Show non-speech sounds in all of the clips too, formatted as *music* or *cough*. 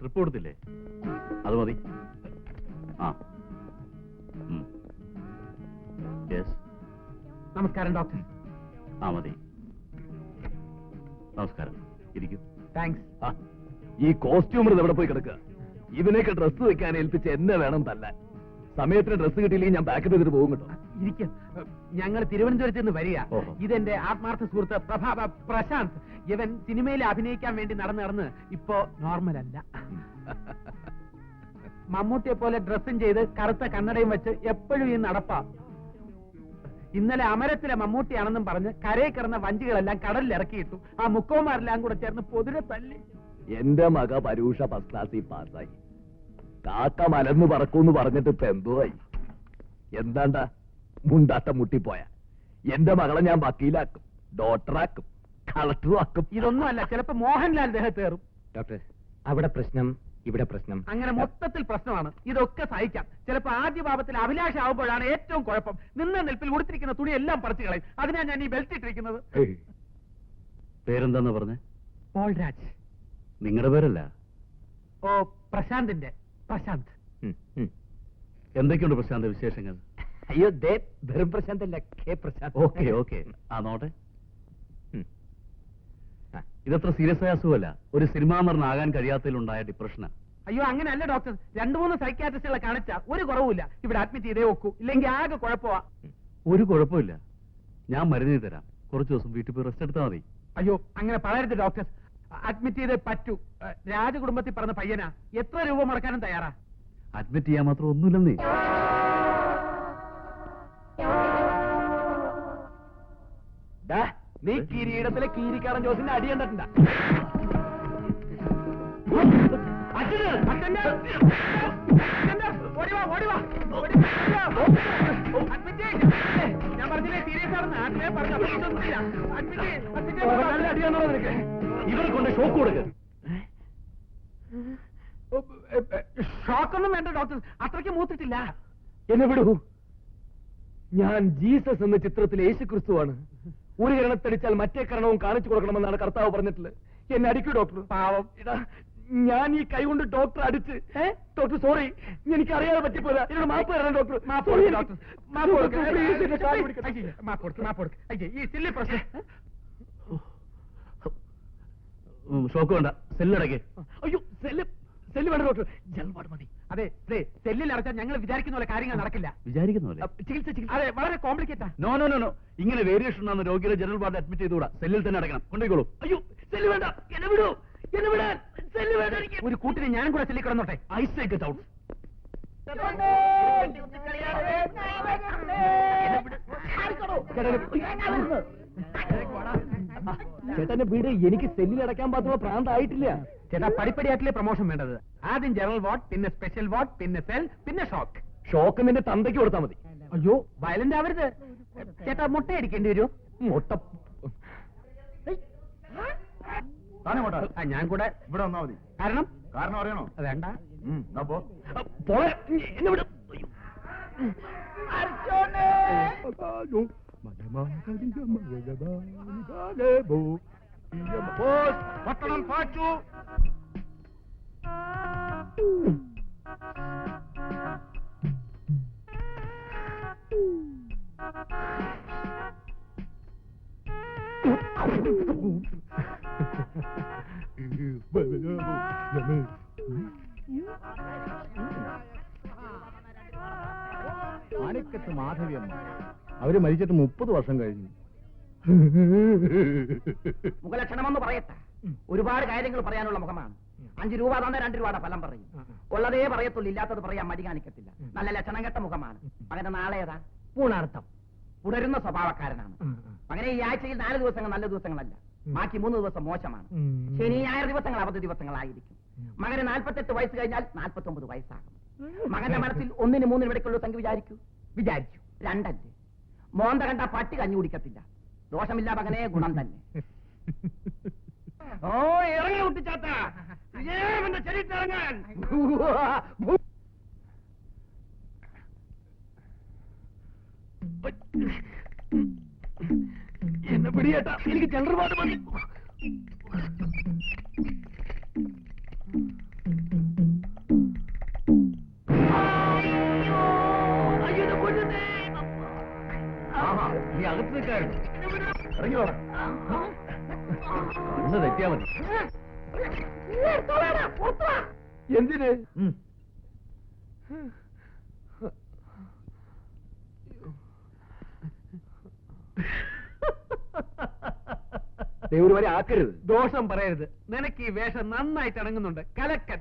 Trip കൊടുത്തില്ലേ അത് മതി. ആ. യെസ് നമസ്കാരം ഡോക്ടർ. ആ മതി. നമസ്കാരം. ഇരിക്കും. താങ്ക്സ് ഈ കോസ്റ്റ്യൂമർ എവിടെ പോയി കിടക്കുക? ഇവനെയൊക്കെ ഡ്രസ്സ് വെക്കാൻ ഏൽപ്പിച്ച് എന്നെ വേണം തല്ലാൻ. സമയത്തിന് ഡ്രസ്സ് കിട്ടിയില്ലെങ്കിൽ ഞാൻ ബാക്കപ്പ് ചെയ്തിട്ട് പോകും കേട്ടോ. ഇരിക്കും. ഞങ്ങൾ തിരുവനന്തപുരത്ത് നിന്ന് വരിക. ഓഹോ. ഇതെന്റെ ആത്മാർത്ഥ സുഹൃത്ത് പ്രഭാ പ്രശാന്ത്. ഇവൻ സിനിമയിൽ അഭിനയിക്കാൻ വേണ്ടി നടന്നു നടന്ന് ഇപ്പോ നോർമൽ അല്ല. മമ്മൂട്ടിയെ പോലെ ഡ്രസ്സും ചെയ്ത് കറുത്ത കണ്ണടയും വെച്ച് എപ്പോഴും ഈ നടപ്പാ. ഇന്നലെ അമരത്തിലെ മമ്മൂട്ടിയാണെന്നും പറഞ്ഞ് കരയിൽ കിടന്ന വഞ്ചികളെല്ലാം കടലിൽ ഇറക്കിയിട്ടു. ആ മുക്കോമാരെല്ലാം കൂടെ ചേർന്ന് പൊതുരെ തല്ലി. എന്റെ മക പരൂഷ ഫസ്റ്റ് ക്ലാസ്സിൽ പാസ്സായി. കാക്ക മലന്ന് പറക്കൂന്ന് പറഞ്ഞിട്ട് ഇപ്പൊ എന്തുവായി? എന്താണ്ടാ? മുണ്ടാട്ടം മുട്ടിപ്പോയ. എന്റെ മകളെ ഞാൻ വക്കീലാക്കും ഡോക്ടറാക്കും കളക്ടറാക്കും ഇതൊന്നുമല്ല ചിലപ്പോ മോഹൻലാൽ ദേഹത്തേറും ഡോക്ടർ അവിടെ പ്രശ്നം ഇവിടെ പ്രശ്നം. അങ്ങനെ മൊത്തത്തിൽ പ്രശ്നമാണ്. ഇതൊക്കെ സഹിക്കാം. ചിലപ്പോ ആദ്യ ഭാവത്തിൽ അഭിലാഷാവുമ്പോഴാണ് ഏറ്റവും കുഴപ്പം. നിന്ന നിൽപ്പിൽ ഉടുത്തിരിക്കുന്ന തുണി എല്ലാം പറിച്ചു കളയും. അതിനാ ഞാൻ ഈ ബെൽറ്റ് ഇട്ടിരിക്കുന്നത്. പേരെന്താന്ന് പറഞ്ഞേ? പോൾരാജ്. നിങ്ങളുടെ പേരല്ല? ഓ പ്രശാന്തിന്റെ. പ്രശാന്ത്. എന്തൊക്കെയുണ്ട് പ്രശാന്ത് വിശേഷങ്ങൾ? അയ്യോ ദേ വെറും പ്രശാന്ത് അല്ല കെ പ്രശാന്ത്. Okay okay. ആ നോട്ടെ. ഇതത്ര സീരിയസ് ആയ അസുഖമല്ല. ഒരു സിനിമാ നടനാകാൻ കഴിയാത്തതിലുണ്ടായ ഡിപ്രഷനാ അയ്യോ അങ്ങനെയല്ല ഡോക്ടർ രണ്ടു മൂന്ന് സൈക്കാട്രിസ്റ്റുകളെ കാണിച്ച ഒരു കുറവുമില്ല. ഇവിടെ അഡ്മിറ്റ് ചെയ്തേ ഒക്കൂ. ഇല്ലെങ്കിൽ ആകെ കുഴപ്പമാ. ഒരു കുഴപ്പമില്ല. ഞാൻ മരുന്ന് തരാം. കുറച്ച് ദിവസം വീട്ടിൽ പോയി റെസ്റ്റ് എടുത്താൽ മതി. അയ്യോ അങ്ങനെ പറയരുത് ഡോക്ടർ അഡ്മിറ്റ് ചെയ്തേ പറ്റൂ. രാജകുടുംബത്തിൽ പറഞ്ഞ പയ്യനാ. എത്ര രൂപ മുടക്കാനും തയ്യാറാ? അഡ്മിറ്റ് ചെയ്യാൻ മാത്രം ഒന്നുമില്ലെന്നേ. നീ കിരീടത്തിലെ കീരിക്കാരൻ ജോസിന്റെ അടി കണ്ടിട്ടുണ്ടാ? അച്ഛന്. ഞാൻ പറഞ്ഞില്ലേ സീരിയസ് ആണെന്ന്. ആദ്യമേ പറഞ്ഞു. അഡ്മിറ്റ് അഡ്മിറ്റ് അടിയാണോ നിനക്ക്. ഇവരെ കൊണ്ട് ഷോക്ക് കൊടുക്ക്. ഷോക്കൊന്നും വേണ്ട ഡോക്ടർ അത്രയ്ക്ക് മൂത്തിട്ടില്ല. എന്നെ വിടൂ. ഞാൻ ജീസസ് എന്ന ചിത്രത്തിലെ യേശു ക്രിസ്തുവാണ് ഒരു കരണത്തടിച്ചാൽ മറ്റേ കരണവും കാണിച്ചു കൊടുക്കണമെന്നാണ് കർത്താവ് പറഞ്ഞിട്ടുള്ളത്. എന്നെ അടിക്കൂ ഡോക്ടർ പാവം. ഇതാ ഞാൻ ഈ കൈ കൊണ്ട് ഡോക്ടർ അടിച്ച് ഡോക്ടർ സോറി എനിക്ക് അറിയാതെ പറ്റിപ്പോയതാ. എന്നോട് മാപ്പ് തരണം ഡോക്ടർ മാപ്പ് കൊടുക്ക്. ഡോക്ടർ മാപ്പ് കൊടുക്ക് മാപ്പ് കൊടുക്ക്. ഈ സില്ലി പ്രശ്നം ഷോക്ക് വേണ്ട. സെല്ലടക്ക് അയ്യോ സെല്ല് സെല്ല് വേണ്ട ഡോക്ടർ ജൽപാട് മതി. അതെ അതെ സെല്ലിൽ അടച്ചാൽ ഞങ്ങൾ വിചാരിക്കുന്ന പോലെ കാര്യങ്ങൾ നടക്കില്ല. വിചാരിക്കുന്ന പോലെ? ചികിത്സ ചികിത്സ. അതെ വളരെ കോംപ്ലിക്കേറ്റാ നോ നോ നോ നോ ഇങ്ങനെ വേരിയേഷൻ ആണ് രോഗിയുടെ ജനറൽ വാർഡ് അഡ്മിറ്റ് ചെയ്തുകൂടാ. സെല്ലിൽ തന്നെ അടക്കണം കൊണ്ടുപോയിക്കോളൂ. അയ്യോ സെല്ല് വേണ്ട. എന്നെ വിടൂ. എന്നെ വിടാൻ. സെല്ല് വേണ്ട ഒരു കൂട്ടിന് ഞാനും കൂടെ സെല്ലി കിടന്നോട്ടെ. ഐ സേ ഗെറ്റ് ഔട്ട് ചേട്ടന്റെ വീട് എനിക്ക് സെല്ലിൽ അടയ്ക്കാൻ പാത്ര പ്രാന്തായിട്ടില്ല. ചേട്ടാ പടിപ്പടിയായിട്ടില്ലേ പ്രൊമോഷൻ വേണ്ടത്. ആദ്യം ജനറൽ വാർഡ് പിന്നെ സ്പെഷ്യൽ വാർഡ് പിന്നെ സെൽ പിന്നെ ഷോക്ക് ഷോക്ക് നിന്റെ തന്തയ്ക്ക് കൊടുത്താൽ മതി. അയ്യോ വയലന്റ് ആവരുത്. ചേട്ടാ മുട്ട അടിക്കേണ്ടി വരുമോ മുട്ട ഞാൻ കൂടെ ഇവിടെ വന്നാ മതി. കാരണം? കാരണം അറിയണോ? വേണ്ട. എന്നാ വിടും. പട്ടണം പാച്ചു മാണിക്കത്ത് മാധവിയമ്മ. അവർ മരിച്ചിട്ട് മുപ്പത് വർഷം കഴിഞ്ഞു. മുഖലക്ഷണമെന്ന് പറയട്ടെ. ഒരുപാട് കാര്യങ്ങൾ പറയാനുള്ള മുഖമാണ്. അഞ്ചു രൂപ തന്നെ രണ്ട് രൂപയുടെ ഫലം പറയും. ഉള്ളതേ പറയത്തുള്ളൂ ഇല്ലാത്തത് പറയാൻ മടി കാണിക്കത്തില്ല. നല്ല ലക്ഷണം കെട്ട മുഖമാണ്. അങ്ങനെ നാളെ ഏതാ? പൂണാർത്ഥം. പുടരുന്ന സ്വഭാവക്കാരനാണ്. അങ്ങനെ ഈ ആഴ്ചയിൽ നാല് ദിവസങ്ങൾ നല്ല ദിവസങ്ങളല്ല. ബാക്കി മൂന്ന് ദിവസം മോശമാണ്. ശനി ഞായർ ദിവസങ്ങൾ അവധി ദിവസങ്ങളായിരിക്കും. മകന് നാൽപ്പത്തെട്ട് വയസ്സ് കഴിഞ്ഞാൽ നാൽപ്പത്തി ഒമ്പത് വയസ്സാകും മകന്റെ മനസ്സിൽ ഒന്നിന് മൂന്നിന് ഇടയ്ക്കുള്ള സംഖ്യ വിചാരിക്കൂ? വിചാരിച്ചു. രണ്ടല്ലേ? മോന്ത കണ്ട പട്ടി കഞ്ഞി കുടിക്കത്തില്ല. ദോഷമില്ല മകനെ ഗുണം തന്നെ. *laughs* ഓ ഇറങ്ങി കുട്ടിച്ചാത്ത ശരീരത്തിറങ്ങാൻ എന്നെ പിടിയേട്ടാ. എനിക്ക് ജനറൽ വാർഡ് തെറ്റിയാ മതി. എന്തിന്? ദേ ഒരു വരെ ആക്കരുത്. ദോഷം പറയരുത്. നിനക്ക് ഈ വേഷം നന്നായിട്ട് ഇണങ്ങുന്നുണ്ട് കലക്കൻ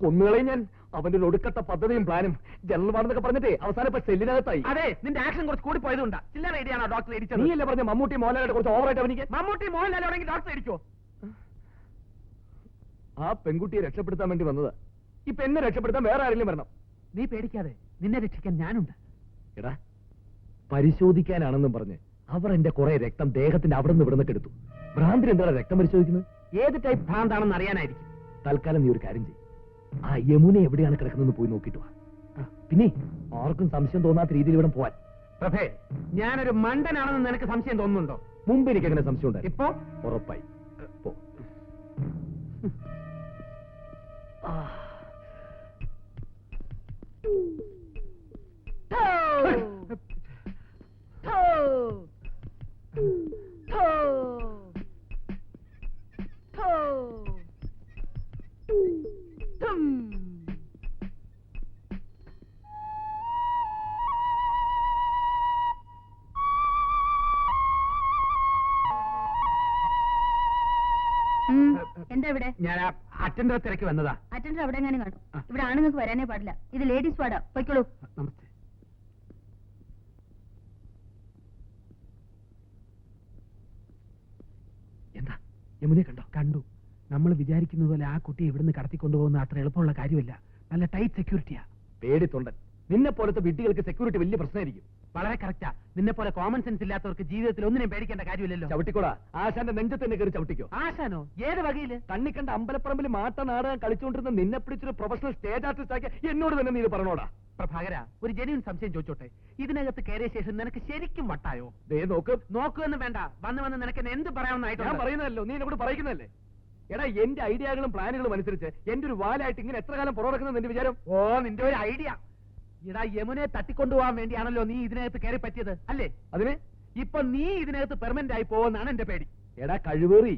കൊന്നുകളെ ഞാൻ അവന്റെ ഒടുക്കത്തെ പദ്ധതിയും പ്ലാനും ജനറൽ വാണെന്നൊക്കെ പറഞ്ഞിട്ടേ അവസാനം ഇപ്പൊ സെല്ലിനകത്തായി. അതെ നിന്റെ ആക്ഷൻ കുറച്ച് കൂടി പോയതുകൊണ്ടാ ചില്ലറ ഐഡിയാണോ ഡോക്ടർ ഇടിച്ചത്? നീയല്ലേ പറഞ്ഞ മമ്മൂട്ടി മോഹൻലാലിനെ കുറച്ച് ഓവറായിട്ട് അവനിക്ക് മമ്മൂട്ടി മോഹൻലാൽ ആണെങ്കിൽ ഡോക്ടർ ഇടിക്കോ? ആ പെൺകുട്ടിയെ രക്ഷപ്പെടുത്താൻ വേണ്ടി വന്നതാ. ഇപ്പൊ എന്നെ രക്ഷപ്പെടുത്താൻ വേറെ ആരെങ്കിലും വരണം. നീ പേടിക്കാതെ നിന്നെ രക്ഷിക്കാൻ ഞാനുണ്ട്. എടാ പരിശോധിക്കാനാണെന്നും പറഞ്ഞ് അവർ എന്റെ കുറെ രക്തം ദേഹത്തിന്റെ അവിടെ നിന്ന് ഇവിടെ നിന്ന് എടുത്തു. ഭ്രാന്തിന് എന്താണ് രക്തം പരിശോധിക്കുന്നത്? ഏത് ടൈപ്പ് ഭ്രാന്താണെന്ന് അറിയാനായിരിക്കും. തൽക്കാലം നീ ഒരു കാര്യം ചെയ്യും. ആ യമുന എവിടെയാണ് കിടക്കുന്നത് പോയി നോക്കിയിട്ട് വാ. പിന്നെ ആർക്കും സംശയം തോന്നാത്ത രീതിയിൽ ഇവിടെ പോവാൻ. പ്രഭേ ഞാനൊരു മണ്ടനാണെന്ന് നിനക്ക് സംശയം തോന്നുന്നുണ്ടോ? മുമ്പ് എനിക്ക് അങ്ങനെ സംശയം ഉണ്ടായി ഇപ്പൊ? ഉറപ്പായി. പോ. ഉം. ഞാൻ അറ്റൻഡർ തിരക്ക് വന്നതാ. അറ്റൻഡർ അവിടെ എങ്ങനെ കാണും. ഇവിടെ ആണുങ്ങൾക്ക് വരാനേ പാടില്ല. ഇത് ലേഡീസ് വാർഡാ. പൊയ്ക്കോളൂ. നമസ്തേ. എന്താ? യമുനെ കണ്ടോ? കണ്ടു. നമ്മൾ വിചാരിക്കുന്നത് പോലെ ആ കുട്ടിയെ ഇവിടുന്ന് കടത്തിക്കൊണ്ടുപോകുന്ന അത്ര എളുപ്പമുള്ള കാര്യമല്ല. നല്ല ടൈറ്റ് സെക്യൂരിറ്റിയാ പേടി തൊണ്ടൻ നിന്നെ പോലത്തെ വിഡ്ഢികൾക്ക് സെക്യൂരിറ്റി വലിയ പ്രശ്നമായിരിക്കും. വളരെ കറക്റ്റാ. നിന്നെ പോലെ കോമൺ സെൻസ് ഇല്ലാത്തവർക്ക് ജീവിതത്തിൽ ഒന്നിനും പേടിക്കേണ്ട കാര്യമില്ലല്ലോ. ചവിട്ടിക്കോടാ. ആശാന്റെ നെഞ്ചത്തന്നെ കയറി ചവിട്ടിക്കോ. ആശാനോ? ഏത് വകയിൽ? കണ്ണി കണ്ട അമ്പലപ്പറമ്പിൽ മാട്ട നാടകം കളിച്ചുകൊണ്ടിരുന്ന നിന്നെ പിടിച്ചൊരു പ്രൊഫഷണൽ സ്റ്റേജ് ആർട്ടിസ്റ്റ് ആക്കി എന്നോട് തന്നെ നീ ഇത് പറഞ്ഞോടാ. പ്രഭാകര ഒരു ജനുവിൻ സംശയം ചോദിച്ചോട്ടെ. ഇതിനകത്ത് കയറിയ ശേഷം നിനക്ക് ശരിക്കും വട്ടായോ? ദേ നോക്ക്. നോക്കുമെന്ന് വേണ്ട. വന്ന് വന്ന് നിനക്ക് എന്ത് പറയാമെന്നായിട്ട് ഞാൻ പറയുന്നതല്ലോ നീ എന്നോട് പറയുന്നതല്ലേ? എടാ എന്റെ ഐഡിയകളും പ്ലാനുകളും അനുസരിച്ച് എന്റെ ഒരു വാലായിട്ട് ഇങ്ങനെ എത്ര കാലം പുറകിടക്കുന്നത് നിന്റെ വിചാരം? ഓ നിന്റെ ഒരു ഐഡിയ. ഇടാ യമുനെ തട്ടിക്കൊണ്ടുപോകാൻ വേണ്ടിയാണല്ലോ നീ ഇതിനകത്ത് കയറി പറ്റിയത് അല്ലേ? അതിന്? ഇപ്പൊ നീ ഇതിനകത്ത് പെർമനന്റ് ആയി പോവെന്നാണ് എന്റെ പേടി. എടാ കഴിവേറി.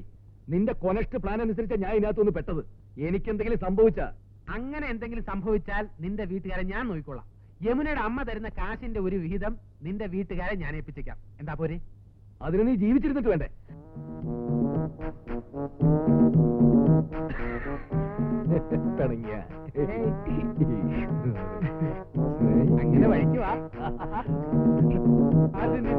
നിന്റെ കൊനസ്റ്റ് പ്ലാൻ അനുസരിച്ച് ഞാൻ ഇതിനകത്തൊന്ന് പെട്ടത്. എനിക്ക് എന്തെങ്കിലും സംഭവിച്ച? അങ്ങനെ എന്തെങ്കിലും സംഭവിച്ചാൽ നിന്റെ വീട്ടുകാരെ ഞാൻ നോക്കിക്കൊള്ളാം യമുനയുടെ അമ്മ തരുന്ന കാശിന്റെ ഒരു വിഹിതം നിന്റെ വീട്ടുകാരെ ഞാൻ ഏൽപ്പിച്ചേക്കാം. എന്താ പോരെ? അതിന് നീ ജീവിച്ചിരുന്നിട്ട് വേണ്ടേ? പിണങ്ങിയ അങ്ങനെ വഴിക്കുക അതിന്